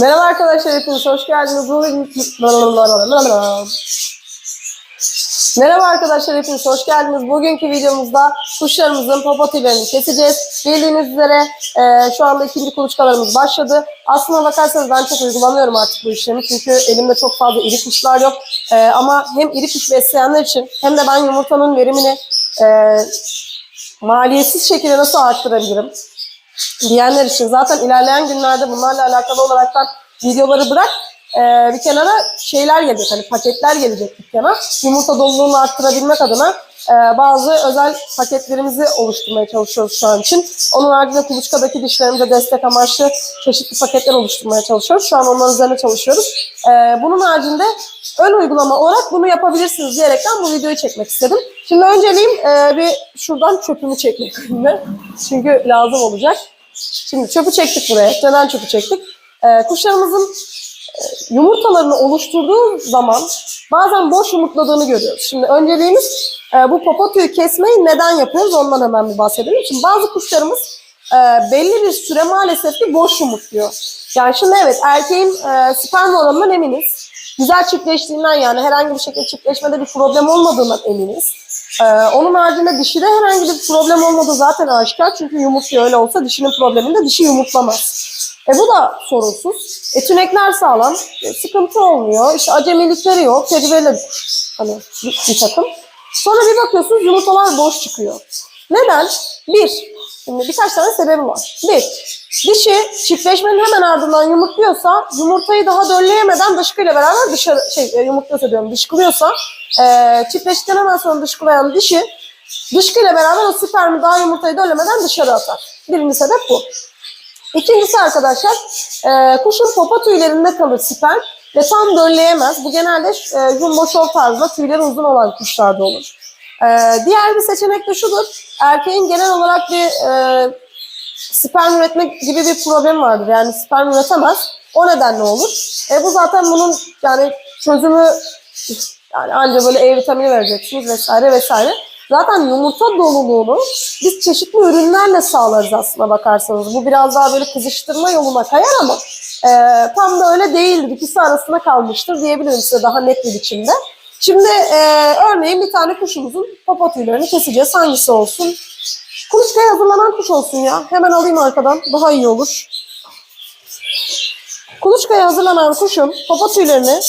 Merhaba arkadaşlar hepiniz hoş geldiniz. Merhaba arkadaşlar hepiniz hoş geldiniz. Bugünkü videomuzda kuşlarımızın papatyalarını keseceğiz. Bildiğiniz üzere e, şu anda ikinci kuluçkalarımız başladı. Aslına bakarsanız ben çok uygulamıyorum artık bu işlemi. Çünkü elimde çok fazla iri kuşlar yok. E, ama hem iri kuş besleyenler için hem de ben yumurtanın verimini e, maliyetsiz şekilde nasıl arttırabilirim? Diyenler için zaten ilerleyen günlerde bunlarla alakalı olaraktan videoları bırak e, bir kenara şeyler gelecek hani paketler gelecek dükkana. Yumurta doluluğunu arttırabilmek adına e, bazı özel paketlerimizi oluşturmaya çalışıyoruz şu an için. Onun haricinde kuluçkadaki dişlerimize destek amaçlı çeşitli paketler oluşturmaya çalışıyoruz. Şu an onların üzerine çalışıyoruz. E, bunun haricinde ön uygulama olarak bunu yapabilirsiniz diyerekten bu videoyu çekmek istedim. Şimdi önceliğim e, bir şuradan çöpümü çekmek önüme. Çünkü lazım olacak. Şimdi çöpü çektik buraya. Neden çöpü çektik? Ee, kuşlarımızın e, yumurtalarını oluşturduğu zaman bazen boş yumurtladığını görüyoruz. Şimdi önceliğimiz e, bu papatyoyu kesmeyi neden yapıyoruz ondan hemen bir bahsedelim. Şimdi bazı kuşlarımız e, belli bir süre maalesef ki boş yumurtluyor. Yani şimdi evet erkeğin e, sperm oranından eminiz. Güzel çiftleştiğinden yani herhangi bir şekilde çiftleşmede bir problem olmadığından eminiz. Ee, onun haricinde dişide herhangi bir problem olmadığı zaten aşikar. Çünkü yumurtluyor öyle olsa dişinin probleminde dişi yumurtlamaz. E bu da sorunsuz. E tünekler sağlam. E, sıkıntı olmuyor. İşte acemilikleri yok. Tecrübeli hani bir, bir takım. Sonra bir bakıyorsunuz yumurtalar boş çıkıyor. Neden? Bir, şimdi birkaç tane sebebi var. Bir, dişi çiftleşmenin hemen ardından yumurtluyorsa yumurtayı daha dölleyemeden dışkıyla beraber dışarı şey e, yumurtluyorsa diyorum dışkılıyorsa e, çiftleştikten hemen sonra dışkılayan dişi dışkıyla beraber o spermi daha yumurtayı döllemeden dışarı atar. Birinci sebep bu. İkincisi arkadaşlar e, kuşun popa tüylerinde kalır sperm ve tam dölleyemez. Bu genelde e, jumbo show tarzında tüyleri uzun olan kuşlarda olur. E, diğer bir seçenek de şudur. Erkeğin genel olarak bir e, sperm üretme gibi bir problem vardır. Yani sperm üretemez. O nedenle olur. E, bu zaten bunun yani çözümü yani anca böyle E vitamini vereceksiniz vesaire vesaire. Zaten yumurta doluluğunu biz çeşitli ürünlerle sağlarız aslına bakarsanız. Bu biraz daha böyle kızıştırma yoluna kayar ama e, tam da öyle değildir. İkisi arasında kalmıştır diyebilirim size daha net bir biçimde. Şimdi e, örneğin bir tane kuşumuzun papatyalarını keseceğiz. Hangisi olsun? Kuluçkaya hazırlanan kuş olsun ya. Hemen alayım arkadan. Daha iyi olur. Kuluçkaya hazırlanan kuşun papatyalarını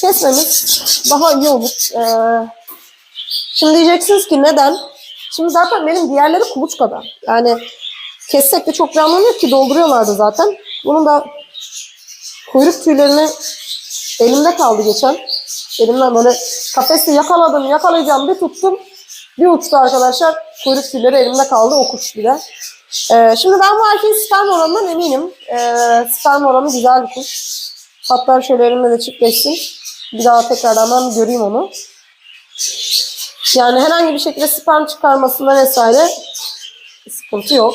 kesmemiz daha iyi olur. Ee, şimdi diyeceksiniz ki neden? Şimdi zaten benim diğerleri kuluçkada. Yani kessek de çok yok ki dolduruyorlardı zaten. Bunun da kuyruk tüylerini elimde kaldı geçen. Elimden böyle kafesi yakaladım, yakalayacağım bir tuttum. Bir uçtu arkadaşlar. Kuyruk tüyleri elimde kaldı o kuş bile. Ee, şimdi ben bu erkeğin sperm oranından eminim. Ee, sperm oranı güzel bir kuş. Hatta şöyle elimde de çiftleşsin. Bir daha tekrardan ben göreyim onu. Yani herhangi bir şekilde sperm çıkarmasında vesaire sıkıntı yok.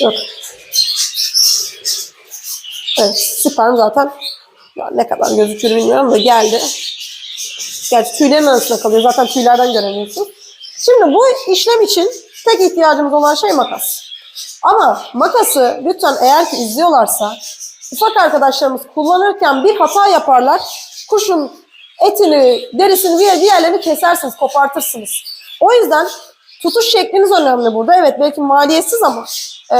Yok. Evet, sperm zaten ne kadar gözükür bilmiyorum da geldi. Gerçi tüylerin arasında kalıyor. Zaten tüylerden göremiyorsun. Şimdi bu işlem için tek ihtiyacımız olan şey makas. Ama makası lütfen eğer ki izliyorlarsa ufak arkadaşlarımız kullanırken bir hata yaparlar. Kuşun etini, derisini bir yerlerini kesersiniz, kopartırsınız. O yüzden tutuş şekliniz önemli burada. Evet belki maliyetsiz ama e,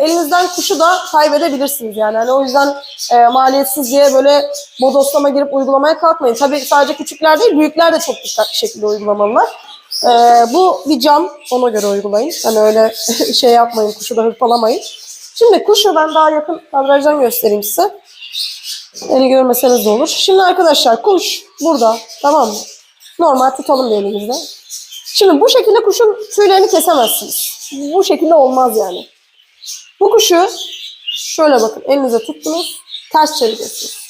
elinizden kuşu da kaybedebilirsiniz yani. Hani o yüzden e, maliyetsiz diye böyle bodoslama girip uygulamaya kalkmayın. Tabii sadece küçükler değil, büyükler de çok dikkatli şekilde uygulamalılar. E, bu bir cam, ona göre uygulayın. Hani öyle şey yapmayın, kuşu da hırpalamayın. Şimdi kuşu ben daha yakın kadrajdan göstereyim size. Eli görmeseniz de olur. Şimdi arkadaşlar kuş burada, tamam mı? Normal tutalım bir elimizde. Şimdi bu şekilde kuşun tüylerini kesemezsiniz. Bu şekilde olmaz yani. Bu kuşu şöyle bakın elinize tuttunuz, ters çevireceksiniz.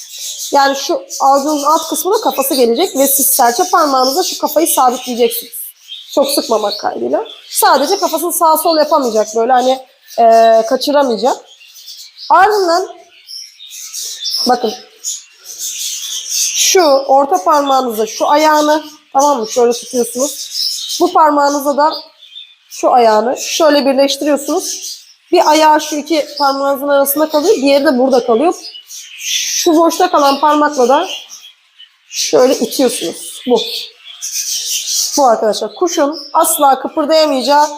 Yani şu ağzınızın alt kısmına kafası gelecek ve siz serçe parmağınızla şu kafayı sabitleyeceksiniz. Çok sıkmamak kaydıyla. Sadece kafasını sağ sol yapamayacak böyle hani e, kaçıramayacak. Ardından bakın şu orta parmağınızla şu ayağını tamam mı şöyle tutuyorsunuz. Bu parmağınıza da şu ayağını şöyle birleştiriyorsunuz. Bir ayağı şu iki parmağınızın arasında kalıyor. Diğeri de burada kalıyor. Şu boşta kalan parmakla da şöyle itiyorsunuz. Bu. Bu arkadaşlar. Kuşun asla kıpırdayamayacağı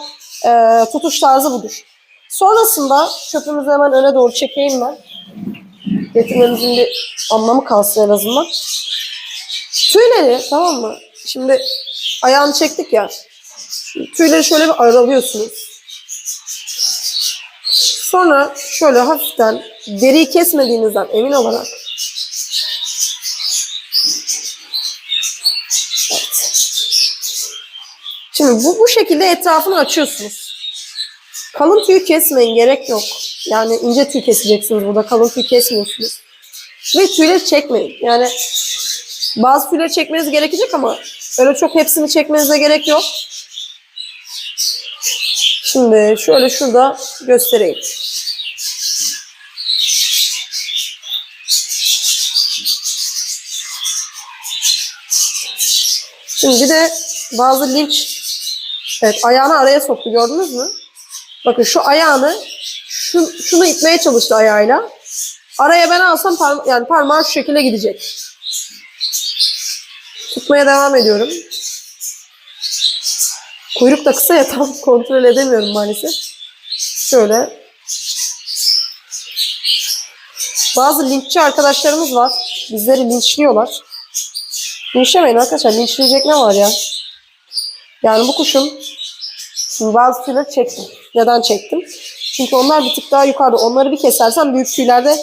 e, tutuş tarzı budur. Sonrasında çöpümüzü hemen öne doğru çekeyim ben. Getirmemizin bir anlamı kalsın en azından. Tüyleri tamam mı? Şimdi ayağını çektik ya. Tüyleri şöyle bir aralıyorsunuz. Sonra şöyle hafiften deriyi kesmediğinizden emin olarak. Şimdi bu, bu şekilde etrafını açıyorsunuz. Kalın tüyü kesmeyin gerek yok. Yani ince tüy keseceksiniz burada. Kalın tüy kesmiyorsunuz. Ve tüyleri çekmeyin. Yani bazı tüyleri çekmeniz gerekecek ama öyle çok hepsini çekmenize gerek yok. Şimdi şöyle şurada göstereyim. Şimdi bir de bazı linç evet ayağını araya soktu gördünüz mü? Bakın şu ayağını şu, şunu itmeye çalıştı ayağıyla. Araya ben alsam parma yani parmağı şu şekilde gidecek. Tutmaya devam ediyorum. Kuyruk da kısa ya tam kontrol edemiyorum maalesef. Şöyle. Bazı linççi arkadaşlarımız var. Bizleri linçliyorlar. Linçlemeyin arkadaşlar. Linçleyecek ne var ya? Yani bu kuşun şimdi bazı tüyleri çektim. Neden çektim? Çünkü onlar bir tık daha yukarıda. Onları bir kesersem büyük tüyler de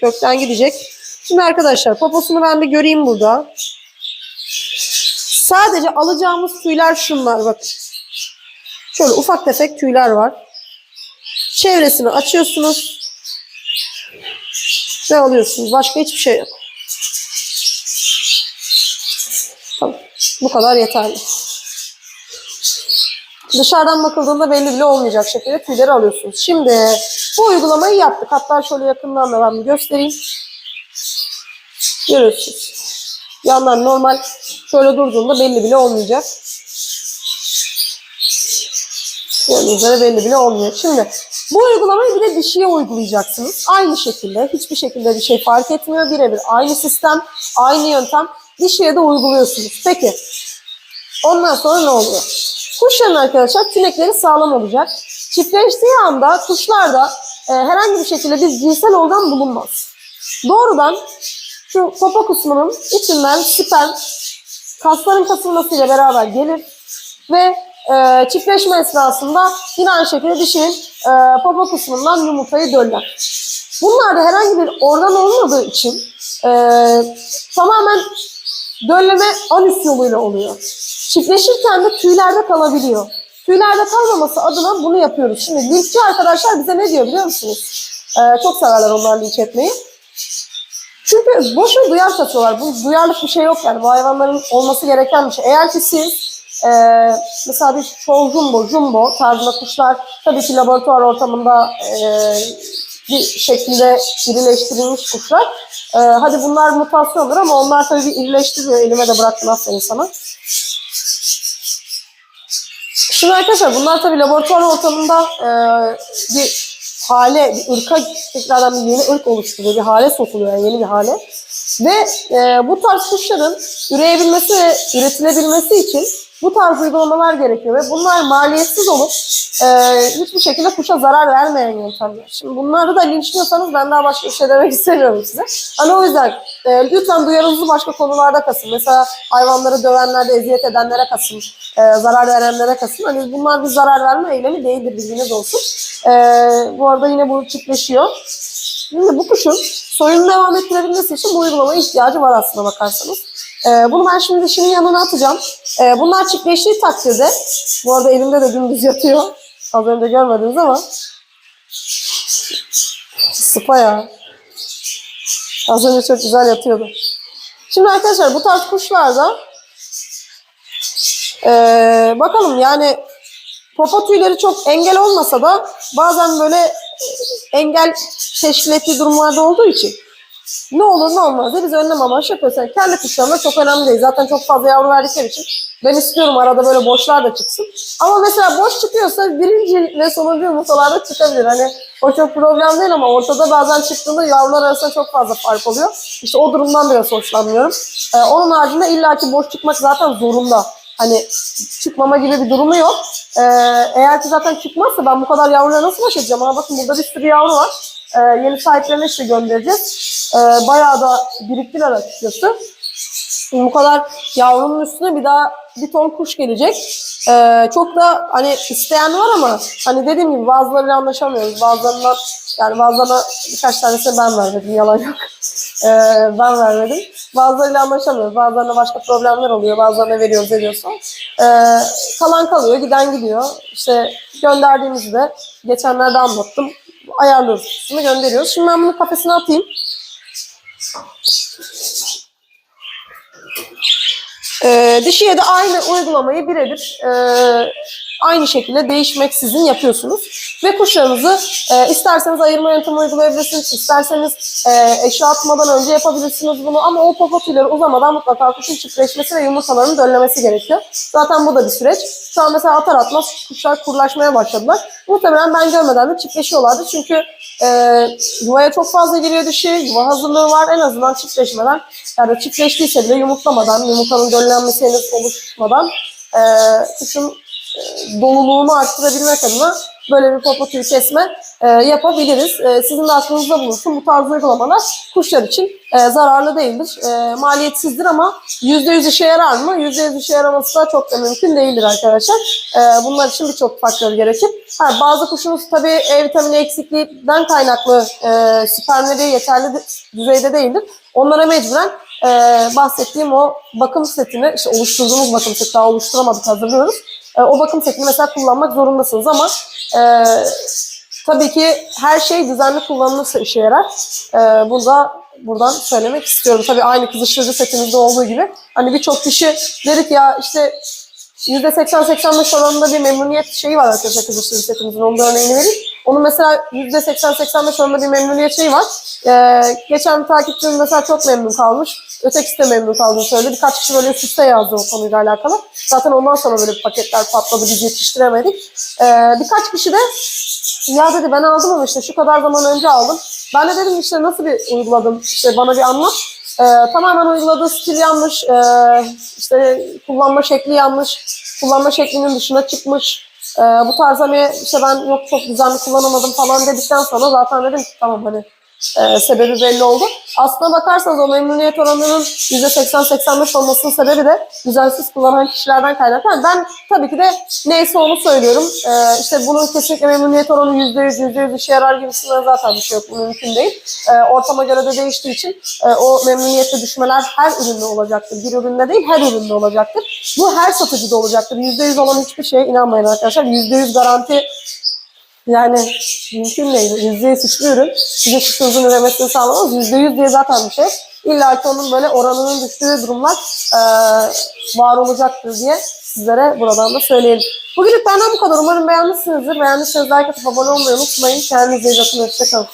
kökten gidecek. Şimdi arkadaşlar poposunu ben bir göreyim burada. Sadece alacağımız tüyler şunlar bak. Şöyle ufak tefek tüyler var. Çevresini açıyorsunuz. Ve alıyorsunuz. Başka hiçbir şey yok. Tamam. Bu kadar yeterli. Dışarıdan bakıldığında belli bile olmayacak şekilde tüyleri alıyorsunuz. Şimdi bu uygulamayı yaptık. Hatta şöyle yakından da ben göstereyim. Görüyorsunuz. Yanlar normal şöyle durduğunda belli bile olmayacak. Üzere belli bile olmuyor. Şimdi bu uygulamayı bir de dişiye uygulayacaksınız. Aynı şekilde hiçbir şekilde bir şey fark etmiyor. Birebir aynı sistem, aynı yöntem dişiye de uyguluyorsunuz. Peki ondan sonra ne oluyor? Kuşların arkadaşlar tünekleri sağlam olacak. Çiftleştiği anda kuşlarda e, herhangi bir şekilde bir cinsel organ bulunmaz. Doğrudan şu popo kısmının içinden sperm kasların kasılmasıyla beraber gelir ve e, çiftleşme esnasında yine aynı şekilde dişinin e, popo kısmından yumurtayı döller. Bunlarda herhangi bir organ olmadığı için e, tamamen dölleme anüs yoluyla oluyor. Çiftleşirken de tüylerde kalabiliyor. Tüylerde kalmaması adına bunu yapıyoruz. Şimdi linççi arkadaşlar bize ne diyor biliyor musunuz? E, çok severler onlar linç etmeyi. Çünkü boşuna duyar katıyorlar. Bu duyarlık bir şey yok yani. Bu hayvanların olması gereken bir şey. Eğer ki siz e, mesela bir çoğu jumbo, jumbo tarzında kuşlar tabii ki laboratuvar ortamında e, bir şekilde irileştirilmiş kuşlar. E, hadi bunlar mutasyondur ama onlar tabii bir irileştiriyor. Elime de bıraktım aferin sana. Şimdi arkadaşlar bunlar tabii laboratuvar ortamında e, bir hale, bir ırka tekrardan bir yeni ırk oluşturuyor. Bir hale sokuluyor yani yeni bir hale. Ve e, bu tarz kuşların üreyebilmesi ve üretilebilmesi için bu tarz uygulamalar gerekiyor. Ve bunlar maliyetsiz olup e, hiçbir şekilde kuşa zarar vermeyen yöntemler. Şimdi bunları da linçliyorsanız ben daha başka bir şey demek istemiyorum size. Hani o yüzden e, lütfen duyarınızı başka konularda kasın. Mesela hayvanları dövenlerde, eziyet edenlere kasın. E, zarar verenlere kasın. Hani bunlar bir zarar verme eylemi değildir bilginiz olsun. E, bu arada yine bu çiftleşiyor. Şimdi bu kuşun soyunu devam ettirebilmesi için bu uygulamaya ihtiyacı var aslında bakarsanız. E, bunu ben şimdi dişinin yanına atacağım. E, bunlar çiftleştiği takdirde, bu arada elimde de dümdüz yatıyor. Az önce görmediniz ama. Sıpa ya. Az önce çok güzel yatıyordu. Şimdi arkadaşlar bu tarz kuşlarda ee, bakalım yani popo tüyleri çok engel olmasa da bazen böyle engel teşkil ettiği durumlarda olduğu için Ne olur ne olmaz diye biz önlem amaçlı yapıyoruz. Yani kendi kuşlarımda çok önemli değil. Zaten çok fazla yavru verdikleri için ben istiyorum arada böyle boşlar da çıksın. Ama mesela boş çıkıyorsa birinci ve sonuncu yumurtalarda çıkabilir. Hani o çok problem değil ama ortada bazen çıktığında yavrular arasında çok fazla fark oluyor. İşte o durumdan biraz hoşlanmıyorum. Ee, onun haricinde illaki boş çıkmak zaten zorunda. Hani çıkmama gibi bir durumu yok. Ee, eğer ki zaten çıkmazsa ben bu kadar yavruyla nasıl baş edeceğim? Ama bakın burada bir sürü yavru var. Ee, yeni sahiplerine işte göndereceğiz. Ee, bayağı da biriktiler açıkçası. Şimdi bu kadar yavrunun üstüne bir daha bir ton kuş gelecek. Ee, çok da hani isteyen var ama hani dediğim gibi bazılarıyla anlaşamıyoruz. Bazılarından yani bazılarına birkaç tanesini ben vermedim yalan yok. Ee, ben vermedim. Bazılarıyla anlaşamıyoruz. Bazılarına başka problemler oluyor. Bazılarına veriyoruz veriyorsa. Ee, kalan kalıyor, giden gidiyor. İşte gönderdiğimizde geçenlerde anlattım. Ayarlıyoruz kısmını gönderiyoruz. Şimdi ben bunu kafesine atayım. Ee, dişiye de aynı uygulamayı birebir e, aynı şekilde değişmeksizin yapıyorsunuz. Ve kuşlarınızı e, isterseniz ayırma yöntemi uygulayabilirsiniz, isterseniz e, eşya atmadan önce yapabilirsiniz bunu ama o popo tüyleri uzamadan mutlaka kuşun çiftleşmesi ve yumurtalarının döllemesi gerekiyor. Zaten bu da bir süreç. Şu an mesela atar atmaz kuşlar kurlaşmaya başladılar. Muhtemelen ben görmeden de çiftleşiyorlardı çünkü e, yuvaya çok fazla giriyor dişi, yuva hazırlığı var en azından çiftleşmeden yani çiftleştiyse bile yumurtlamadan, yumurtanın döllenmesi henüz oluşmadan e, kuşun e, doluluğunu arttırabilmek adına böyle bir popo kesme e, yapabiliriz. E, sizin de aklınızda bulunsun. Bu tarz uygulamalar kuşlar için e, zararlı değildir. E, maliyetsizdir ama %100 işe yarar mı? %100 işe yaraması da çok da mümkün değildir arkadaşlar. E, bunlar için birçok faktör gerekir. Ha, bazı kuşunuz tabii E vitamini eksikliğinden kaynaklı e, spermleri yeterli de- düzeyde değildir. Onlara mecburen e, bahsettiğim o bakım setini, işte oluşturduğumuz bakım seti daha oluşturamadık hazırlıyoruz. E, o bakım setini mesela kullanmak zorundasınız ama e, tabii ki her şey düzenli kullanılırsa işe yarar. E, bunu da buradan söylemek istiyorum. Tabii aynı kızıştırıcı setimizde olduğu gibi. Hani birçok kişi dedik ya işte %80-85 oranında bir memnuniyet şeyi var arkadaşlar kızıştırıcı setimizin. Onun da örneğini vereyim. Onun mesela %80-85 oranında bir memnuniyet şeyi var. Ee, geçen takipçim mesela çok memnun kalmış. Ötekisi de memnun kaldığını söyledi. Birkaç kişi böyle üst yazdı o konuyla alakalı. Zaten ondan sonra böyle paketler patladı. Biz yetiştiremedik. Ee, birkaç kişi de ya dedi ben aldım ama işte şu kadar zaman önce aldım. Ben de dedim işte nasıl bir uyguladım? İşte bana bir anlat. Ee, tamamen uyguladığı stil yanlış. Ee, işte kullanma şekli yanlış. Kullanma şeklinin dışına çıkmış. Ee, bu tarz hani işte ben yok çok düzenli kullanamadım falan dedikten sonra zaten dedim ki tamam hani e, sebebi belli oldu. Aslına bakarsanız o memnuniyet oranının %80-85 olmasının sebebi de düzensiz kullanan kişilerden kaynaklı. Yani ben tabii ki de neyse onu söylüyorum. E, işte bunun kesinlikle memnuniyet oranı %100, %100 işe yarar gibisinden zaten bir şey yok. Bu mümkün değil. E, ortama göre de değiştiği için e, o memnuniyette düşmeler her üründe olacaktır. Bir üründe değil her üründe olacaktır. Bu her satıcıda olacaktır. %100 olan hiçbir şeye inanmayın arkadaşlar. %100 garanti yani mümkün değil. Yüzde yüz hiçbir ürün size kuşunuzun üremesini sağlamaz. Yüzde yüz diye zaten bir şey. İlla ki onun böyle oranının düştüğü durumlar eee, var olacaktır diye sizlere buradan da söyleyelim. Bugünlük benden bu kadar. Umarım beğenmişsinizdir. Beğendiyseniz like atıp abone olmayı unutmayın. Kendinize iyi bakın. Hoşçakalın.